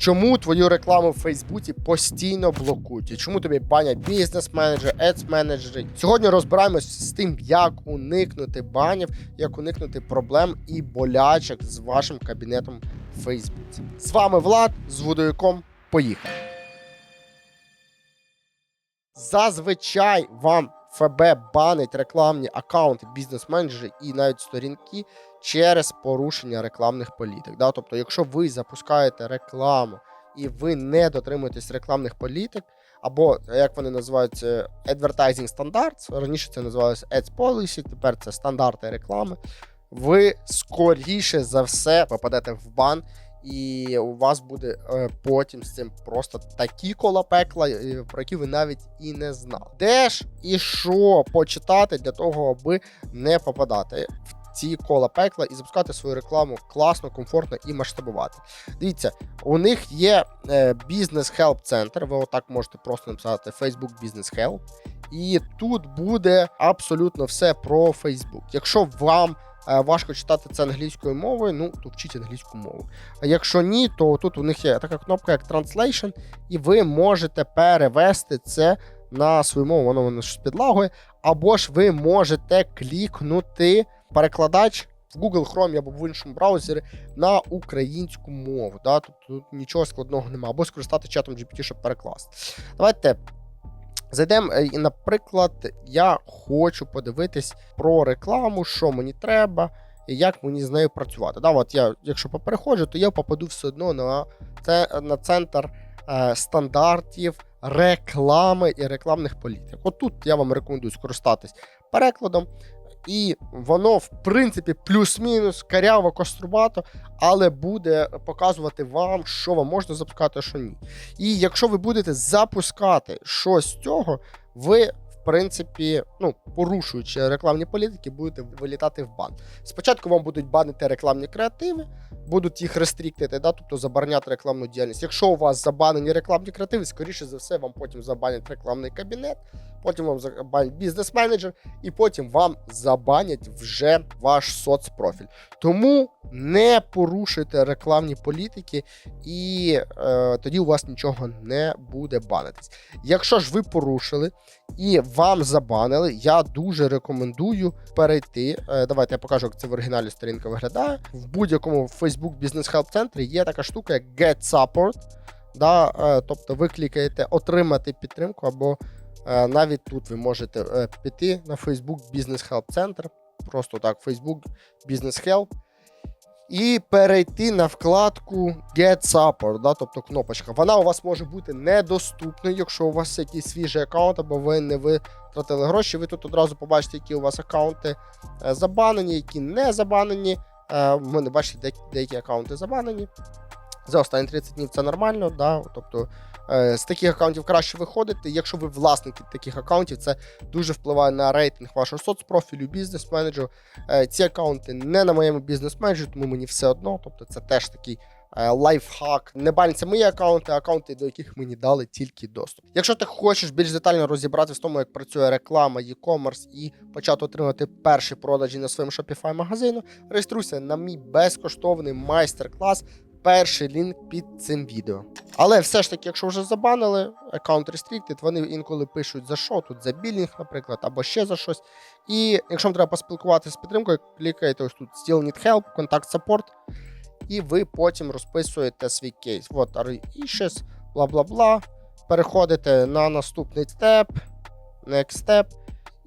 Чому твою рекламу в Фейсбуці постійно блокують? І чому тобі банять бізнес-менеджери, ец-менеджери? Сьогодні розбираємось з тим, як уникнути банів, як уникнути проблем і болячок з вашим кабінетом в Фейсбуці. З вами Влад з Водояком. Поїхали. Зазвичай вам ФБ банить рекламні аккаунти, бізнес-менеджери і навіть сторінки через порушення рекламних політик. Да? Тобто, якщо ви запускаєте рекламу і ви не дотримуєтесь рекламних політик, або як вони називаються advertising standards, раніше це називалося Ads Policy, тепер це стандарти реклами. Ви скоріше за все попадете в бан, і у вас буде е, потім з цим просто такі кола пекла, е, про які ви навіть і не знали. Де ж і що почитати для того, аби не попадати в ці кола пекла і запускати свою рекламу класно, комфортно і масштабувати. Дивіться, у них є бізнес хелп центр. Ви отак можете просто написати Facebook Business Help. І тут буде абсолютно все про Facebook. Якщо вам важко читати це англійською мовою, ну то вчіть англійську мову. А якщо ні, то тут у них є така кнопка, як Translation, і ви можете перевести це на свою мову, воно воно ж підлагує, або ж ви можете клікнути перекладач в Google Chrome або в іншому браузері на українську мову. Да? Тобто тут нічого складного немає, або скористати чатом GPT, щоб перекласти. Давайте. Зайдемо, е, наприклад, я хочу подивитись про рекламу, що мені треба, і як мені з нею працювати. Да, от я, якщо попереходжу, то я попаду все одно на, це, на центр е, стандартів реклами і рекламних політик. От тут я вам рекомендую скористатись перекладом. І воно, в принципі, плюс-мінус каряво кострубато, але буде показувати вам, що вам можна запускати, а що ні. І якщо ви будете запускати щось з цього, ви, принципі, ну, порушуючи рекламні політики, будете вилітати в бан. Спочатку вам будуть банити рекламні креативи, будуть їх рестріктити, да, тобто забороняти рекламну діяльність. Якщо у вас забанені рекламні креативи, скоріше за все, вам потім забанять рекламний кабінет, потім вам забанять бізнес-менеджер, і потім вам забанять вже ваш соцпрофіль. Тому не порушуйте рекламні політики, і е, тоді у вас нічого не буде банитись. Якщо ж ви порушили і вам забанили, я дуже рекомендую перейти. Е, давайте я покажу, як це в оригіналі сторінка виглядає. В будь-якому Facebook Business Help центрі є така штука, як Get Support. Да, е, тобто ви клікаєте отримати підтримку, або е, навіть тут ви можете піти на Facebook Business Help Center, просто так, Facebook Business Help, і перейти на вкладку Get Support, да, тобто кнопочка. Вона у вас може бути недоступною, якщо у вас якийсь свіжий аккаунт, або ви не витратили гроші. Ви тут одразу побачите, які у вас аккаунти е, забанені, які не забанені. Ми Ви не бачите, деякі аккаунти забанені. За останні 30 днів це нормально, да? тобто е, з таких аккаунтів краще виходити. Якщо ви власники таких аккаунтів, це дуже впливає на рейтинг вашого соцпрофілю, бізнес-менеджеру. Е, ці аккаунти не на моєму бізнес-менеджері, тому мені все одно. Тобто це теж такий е, лайфхак. Не баняться мої аккаунти, аккаунти, до яких мені дали тільки доступ. Якщо ти хочеш більш детально розібратися в тому, як працює реклама, e-commerce і почати отримати перші продажі на своєму Shopify магазину, реєструйся на мій безкоштовний майстер-клас. Перший лінк під цим відео. Але все ж таки, якщо вже забанили аккаунт restricted, вони інколи пишуть за що, тут за білінг, наприклад, або ще за щось. І якщо вам треба поспілкуватися з підтримкою, клікаєте ось тут Still Need Help, Contact Support, і ви потім розписуєте свій кейс. От issues, бла бла бла. Переходите на наступний степ, next step.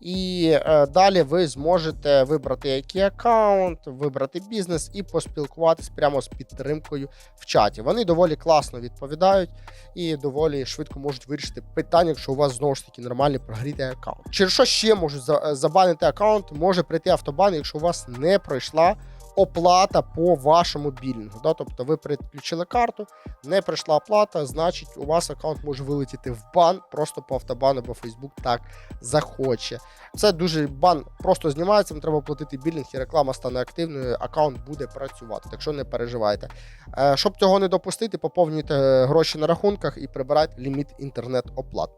І е, далі ви зможете вибрати який аккаунт, вибрати бізнес і поспілкуватись прямо з підтримкою в чаті. Вони доволі класно відповідають і доволі швидко можуть вирішити питання, якщо у вас знову ж таки нормальний прогрітий аккаунт. Через що ще можуть за- забанити аккаунт, може прийти автобан, якщо у вас не пройшла оплата по вашому білінгу. Да? Тобто ви підключили карту, не прийшла оплата, значить у вас аккаунт може вилетіти в бан просто по автобану, бо Facebook так захоче. Це дуже бан просто знімається, вам треба платити білінг, і реклама стане активною, аккаунт буде працювати, так що не переживайте. Е, Щоб цього не допустити, поповнюйте гроші на рахунках і прибирайте ліміт інтернет-оплат.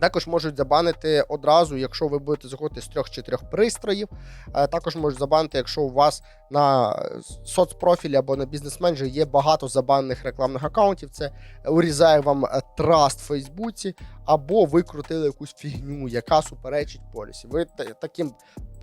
Також можуть забанити одразу, якщо ви будете заходити з трьох-чотирьох пристроїв. Е, Також можуть забанити, якщо у вас на соцпрофілі або на бізнес-менеджері є багато забанених рекламних акаунтів. Це урізає вам е, траст в Фейсбуці, або ви крутили якусь фігню, яка суперечить полісі. Ви таким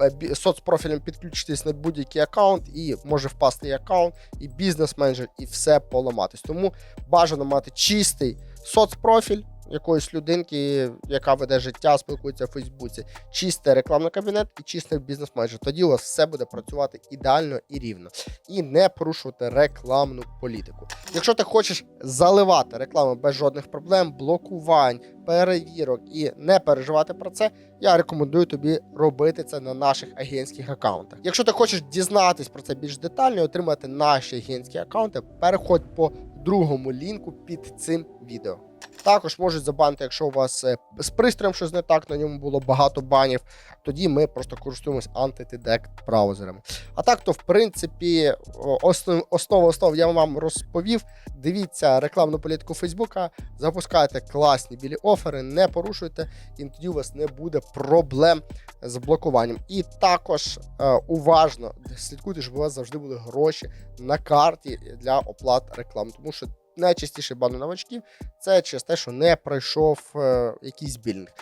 е, соцпрофілем підключитесь на будь-який акаунт, і може впасти і акаунт, і бізнес-менеджер, і все поламатись. Тому бажано мати чистий соцпрофіль якоїсь людинки, яка веде життя, спілкується в Фейсбуці, чистий рекламний кабінет і чистий бізнес-менеджер. Тоді у вас все буде працювати ідеально і рівно, і не порушувати рекламну політику. Якщо ти хочеш заливати рекламу без жодних проблем, блокувань, перевірок і не переживати про це, я рекомендую тобі робити це на наших агентських аккаунтах. Якщо ти хочеш дізнатись про це більш детально і отримати наші агентські аккаунти, переходь по другому лінку під цим відео. Також можуть забанити, якщо у вас е, з пристроєм щось не так, на ньому було багато банів. Тоді ми просто користуємось антитидект браузерами. А так, то в принципі, основ, основа основ я вам розповів. Дивіться рекламну політику Фейсбука, запускайте класні білі офери, не порушуйте, і тоді у вас не буде проблем з блокуванням. І також е, уважно слідкуйте, щоб у вас завжди були гроші на карті для оплат реклам, тому що найчастіше бани новачків це через те, що не пройшов е, якийсь більник.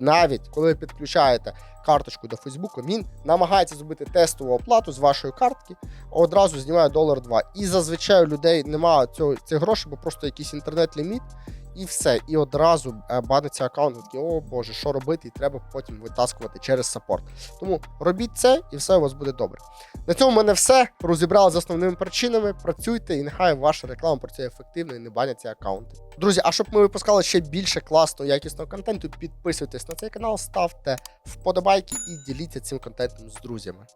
Навіть коли ви підключаєте карточку до Фейсбуку, він намагається зробити тестову оплату з вашої картки, одразу знімає долар 2. І зазвичай у людей немає цього цих грошей, бо просто якийсь інтернет-ліміт, і все. І одразу е, баниться аккаунт. Такі, о Боже, що робити? І треба потім витаскувати через саппорт. Тому робіть це, і все у вас буде добре. На цьому в мене все. Розібрали з основними причинами. Працюйте, і нехай ваша реклама працює ефективно і не баняться аккаунти. Друзі, а щоб ми випускали ще більше класного якісного контенту, підписуйтесь на цей канал, ставте вподобайки і діліться цим контентом з друзями.